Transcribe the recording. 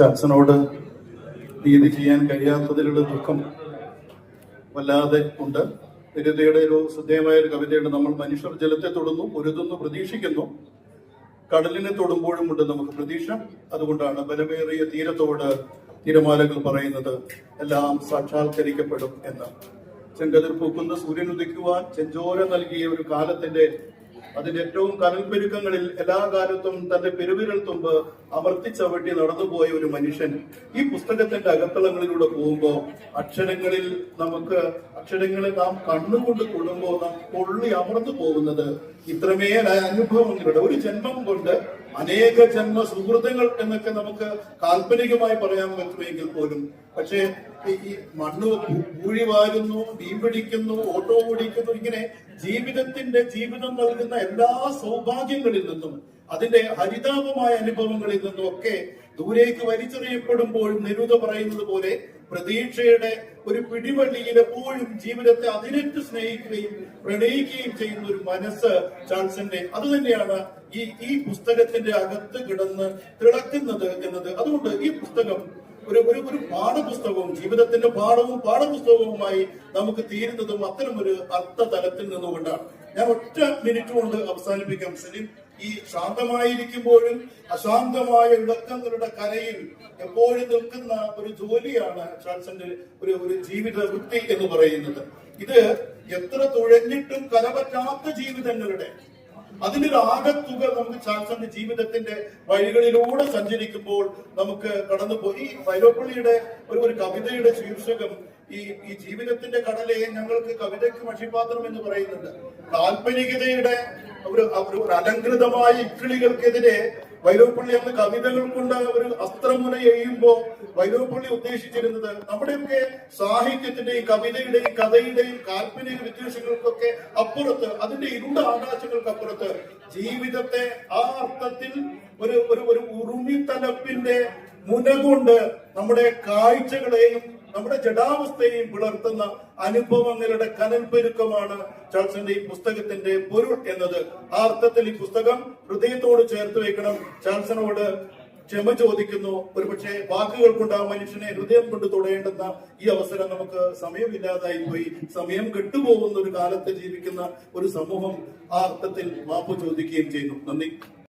ചാച്ചനോട് നീതി ചെയ്യാൻ കഴിയാത്തതിലുള്ള ദുഃഖം വല്ലാതെ ഉണ്ട്. നിരുതയുടെ ഒരു ശ്രദ്ധേയമായ ഒരു കവിതയുണ്ട്. നമ്മൾ മനുഷ്യർ ജലത്തെ തൊടുന്നു ഒരുതുന്നു പ്രതീക്ഷിക്കുന്നു. കടലിനെ തൊടുമ്പോഴും ഉണ്ട് നമുക്ക് പ്രതീക്ഷ. അതുകൊണ്ടാണ് ബലമേറിയ തീരത്തോട് തിരമാലകൾ പറയുന്നത് എല്ലാം സാക്ഷാത്കരിക്കപ്പെടും എന്ന്. ചെങ്കതിർ പൂക്കുന്ന സൂര്യൻ ഉദിക്കുവാൻ ചെഞ്ചോര നൽകിയ ഒരു കാലത്തിന്റെ അതിന്റെ ഏറ്റവും കനൽപ്പെരുക്കങ്ങളിൽ എല്ലാ കാലത്തും തന്റെ പെരുവിരൽ തുമ്പ് അമർത്തിച്ചവട്ടി നടന്നുപോയ ഒരു മനുഷ്യൻ ഈ പുസ്തകത്തിന്റെ അകത്തളങ്ങളിലൂടെ പോകുമ്പോൾ അക്ഷരങ്ങളിൽ നമുക്ക് അക്ഷരങ്ങളെ നാം കണ്ണുകൊണ്ട് തൊടുമ്പോൾ നാം പൊള്ളി അമർന്നു പോകുന്നത് ഇത്രമേൽ അനുഭവങ്ങളുടെ ഒരു ജന്മം കൊണ്ട് അനേക ജന്മ സുഹൃത്തുക്കൾ എന്നൊക്കെ നമുക്ക് കാൽപ്പനികമായി പറയാൻ പറ്റുമെങ്കിൽ പോലും. പക്ഷേ ഈ മണ്ണ് പൂഴി വാരുന്നു മീൻ പിടിക്കുന്നു ഓട്ടോ ഓടിക്കുന്നു ഇങ്ങനെ ജീവിതത്തിന്റെ ജീവിതം നൽകുന്ന എല്ലാ സൗഭാഗ്യങ്ങളിൽ നിന്നും അതിന്റെ ഹരിതാപമായ അനുഭവങ്ങളിൽ നിന്നും ഒക്കെ ദൂരേക്ക് വലിച്ചെറിയപ്പെടുമ്പോൾ നിരുത പറയുന്നത് പോലെ പ്രതീക്ഷയുടെ ഒരു പിടിവള്ളിയിൽ എപ്പോഴും ജീവിതത്തെ അതിരറ്റ് സ്നേഹിക്കുകയും പ്രണയിക്കുകയും ചെയ്യുന്ന ഒരു മനസ്സ് ചാൾസന്റെ. അത് തന്നെയാണ് ഈ ഈ പുസ്തകത്തിന്റെ അകത്ത് കിടന്ന് തിളക്കുന്നത് എന്നത്. അതുകൊണ്ട് ഈ പുസ്തകം ഒരു ഒരു ഒരു പാഠപുസ്തകവും ജീവിതത്തിന്റെ പാഠവും പാഠപുസ്തകവുമായി നമുക്ക് തീരുന്നതും അത്തരം ഒരു അർത്ഥതലത്തിൽ നിന്നുകൊണ്ടാണ്. ഞാൻ ഒറ്റ മിനിറ്റ് കൊണ്ട് അവസാനിപ്പിക്കാം സലീം. ഈ ശാന്തമായിരിക്കുമ്പോഴും അശാന്തമായ ഉറക്കങ്ങളുടെ കരയിൽ എപ്പോഴും നിൽക്കുന്ന ഒരു ജോലിയാണ് ഷാൻസന്റെ ഒരു ഒരു ജീവിത വൃത്തി എന്ന് പറയുന്നത്. ഇത് എത്ര തുഴഞ്ഞിട്ടും കരപറ്റാത്ത ജീവിതങ്ങളുടെ അതിന്റെ ഒരു ആകത്തുക നമുക്ക് ചാൾസന്റെ ജീവിതത്തിന്റെ വഴികളിലൂടെ സഞ്ചരിക്കുമ്പോൾ നമുക്ക് കടന്നുപോയി. ഈ വൈലോപ്പള്ളിയുടെ ഒരു ഒരു കവിതയുടെ ശീർഷകം ഈ ഈ ജീവിതത്തിന്റെ കടലെ ഞങ്ങൾക്ക് കവിതയ്ക്ക് മഷിപാത്രം എന്ന് പറയുന്നുണ്ട്. കാൽപ്പനികതയുടെ ഒരു ഒരു അലങ്കൃതമായ ഇക്കിളികൾക്കെതിരെ വൈലോപ്പള്ളി അന്ന് കവിതകൾ കൊണ്ട് ഒരു അസ്ത്രമുന എയ്യുമ്പോ വൈലോപ്പള്ളി ഉദ്ദേശിച്ചിരുന്നത് നമ്മുടെയൊക്കെ സാഹിത്യത്തിന്റെയും കവിതയുടെയും കഥയുടെയും കാൽപ്പനിക വിദ്വേഷങ്ങൾക്കൊക്കെ അപ്പുറത്ത് അതിന്റെ ഇരുണ്ട ആകാശങ്ങൾക്കപ്പുറത്ത് ജീവിതത്തെ ആ അർത്ഥത്തിൽ ഒരു ഒരു ഒരു ഉറുമിത്തലപ്പിന്റെ മുന കൊണ്ട് നമ്മുടെ കാഴ്ചകളെയും നമ്മുടെ ജടാവസ്ഥയെയും പിളർത്തുന്ന അനുഭവങ്ങളുടെ കനൽപ്പെരുക്കമാണ് ചാൾസന്റെ ഈ പുസ്തകത്തിന്റെ പൊരുൾ എന്നത്. ആ അർത്ഥത്തിൽ ഈ പുസ്തകം ഹൃദയത്തോട് ചേർത്ത് വെക്കണം. ചാൾസനോട് ക്ഷമ ചോദിക്കുന്നു. ഒരുപക്ഷെ വാക്കുകൾ കൊണ്ട് ആ മനുഷ്യനെ ഹൃദയം കൊണ്ട് തുടയേണ്ടുന്ന ഈ അവസരം നമുക്ക് സമയമില്ലാതായി പോയി സമയം കെട്ടുപോകുന്ന ഒരു കാലത്ത് ജീവിക്കുന്ന ഒരു സമൂഹം ആ അർത്ഥത്തിൽ മാപ്പ് ചോദിക്കുകയും ചെയ്യുന്നു. നന്ദി.